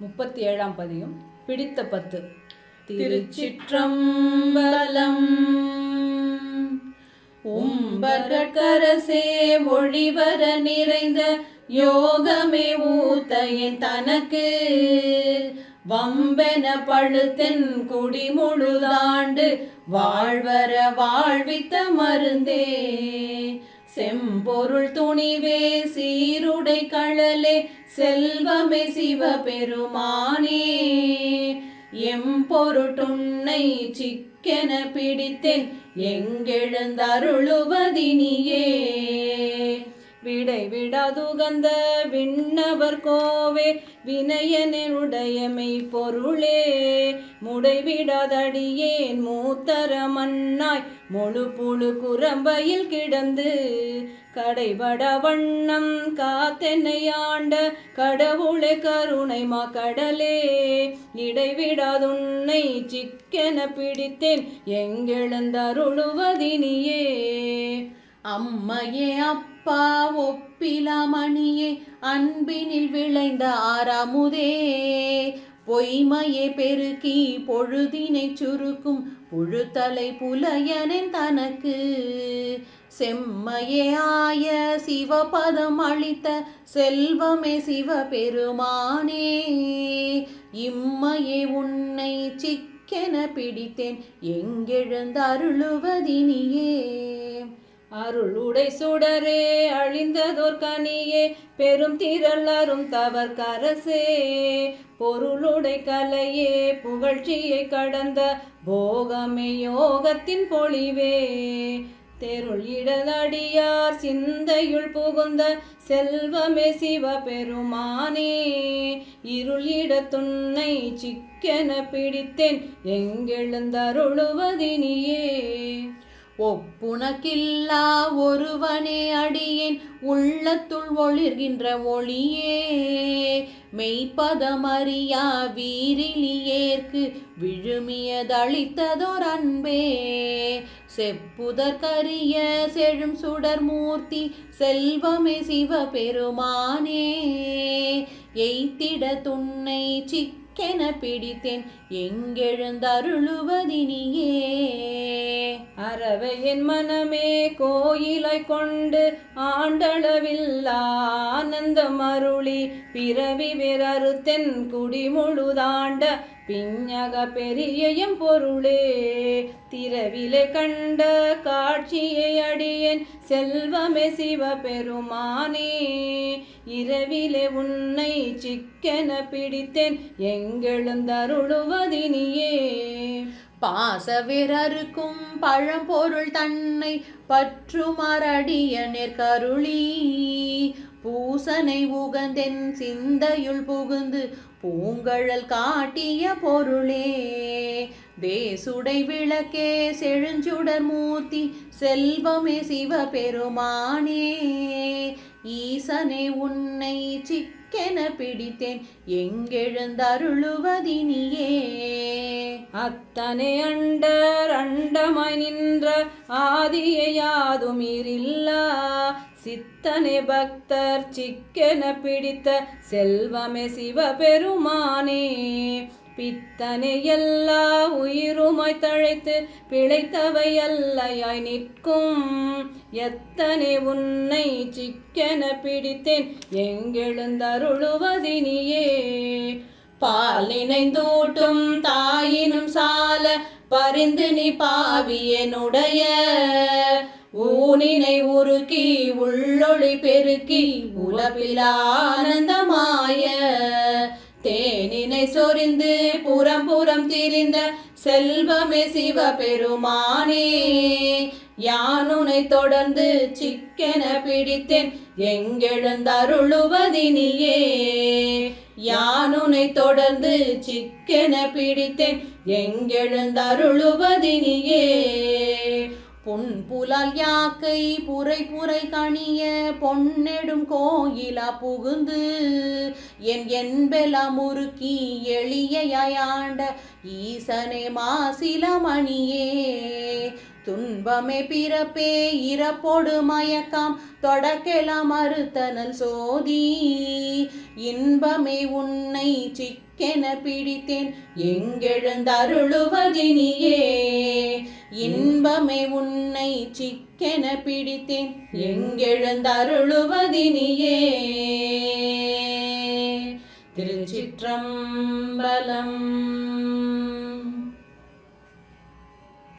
முப்பத்தி ஏழாம் பதியும் பிடித்த பத்து. திருச்சிற்றம்பலம். உம்பகரசே மொழிவர நிறைந்த யோகமே ஊத்தையன் தனக்கு. வம்பென பழுத்தென் குடி முழுதாண்டு வாழ்வர வாழ்வித்த மருந்தே. செம்பொருள் துணிவே சீருடை கழலே செல்வமே சிவபெருமானே. எம்பொருட்டுன்னை சிக்கென பிடித்தேன் எங்கெழுந்தருளுவதினியே. விடை விடாதுகந்த விண்ணவர் கோவே வினயனுடையமை பொருளே. முடைவிடாதடியேன் மூத்தர மன்னாய் முழு புழு குரம்பையில் கிடந்து. கடைபட வண்ணம் காத்தென்னையாண்ட கடவுளை கருணை மா கடலே. இடைவிடாதுன்னை சிக்கென பிடித்தேன் எங்கெழுந்தருளுவதினியே. அம்மையே அப்பா ஒப்பிலமணியே அன்பினில் விளைந்த ஆறாமுதே. பொய்மையே பெருக்கி பொழுதினை சுருக்கும் புழுத்தலை புலையனின் தனக்கு. செம்மையே ஆய சிவபதம் அளித்த செல்வமே சிவபெருமானே. இம்மையே உன்னை சிக்கென பிடித்தேன் எங்கெழுந்தருளுவதினியே அருள் உடை சுடரே அழிந்ததோர் கனியே பெரும் திரள் தவற்கரசே பொருளுடை கலையே புகழ்ச்சியை கடந்த போகமே யோகத்தின் பொழிவே. தெருள் இடதடியார் சிந்தையுள் புகுந்த செல்வமே சிவ பெருமானே இருள் இடத்துன்னை சிக்கென பிடித்தேன் எங்கெழுந்தருளுவதினியே. ஒப்புனக்கில்லா ஒருவனே அடியேன் உள்ளத்துள் ஒளிர்கின்ற ஒளியே. மெய்ப்பதமறியா வீரிலியேற்கு விழுமியதளித்ததோர் அன்பே. செப்புதற்கரிய செழும் சுடர் மூர்த்தி செல்வமே சிவபெருமானே. எய்த்திட துன்னை சிக்கென பிடித்தேன். எங்கெழுந்தருளுவதினியே? அறவை என் மனமே கோயிலை கொண்டு ஆண்டளவில் ஆனந்தம் அருளி பிறவி விரறுத்தென் குடிமுழுதாண்ட பிஞக பெரியயம் பொருளே. திரவிலை கண்ட காட்சியை அடியேன் செல்வமே சிவபெருமானே. இரவிலே உன்னை சிக்கென பிடித்தேன் எங்கெழுந்தருளுவதினியே. பாசவிரருக்கும் பழம்பொருள் தன்னை பற்றுமரடிய நெற்கருளி பூசனை உகந்தென் சிந்தையுள் புகுந்து பூங்கழல் காட்டிய பொருளே. தேசுடை விளக்கே செழுஞ்சுடர் மூர்த்தி செல்வமே சிவபெருமானே. ஈசனே உன்னை சிக்கென பிடித்தேன் எங்கெழுந்தருளுவதினியே. அத்தனை அண்டர் அண்டமாய் நின்ற ஆதியாதும் இரில்லா இத்தனை பக்தர் சிக்கென பிடித்த செல்வமே சிவபெருமானே. பித்தனை எல்லா உயிருமாய் தழைத்து பிழைத்தவை அல்லையாய் நிற்கும். எத்தனை உன்னை சிக்கென பிடித்தேன் எங்கெழுந்தருளுவதினியே. பாலினைந்தூட்டும் தாயினும் சால பரிந்து நீ பாவியனுடைய. ஊனினை உருக்கி உள்ளொளி பெருக்கி உலப்பில் ஆனந்தமாய. தேனினை சொரிந்து புறம் புறம் திரிந்த செல்வமே சிவபெருமானே. யானுனை தொடர்ந்து சிக்கென பிடித்தேன் எங்கெழுந்தருளுவதினியே. யானுனை தொடர்ந்து சிக்கென பிடித்தேன் எங்கெழுந்தருளுவதினியே. பொன் புலால் யாக்கை புரை புரை கணிய பொன்னெடும் கோயிலா புகுந்து என் என்பெலா முறுக்கி எளிய யாண்ட ஈசனே மாசில மணியே இன்பமே பிறப்பே இறப்போடு மயக்கம். தொடக்கெல்லாம் மறுத்தனல் சோதி. இன்பமே உன்னை சிக்கென பிடித்தேன். எங்கெழுந்தருளுவதினியே. இன்பமே உன்னை சிக்கென பிடித்தேன். எங்கெழுந்தருளுவதினியே. திருச்சிற்றம்பலம்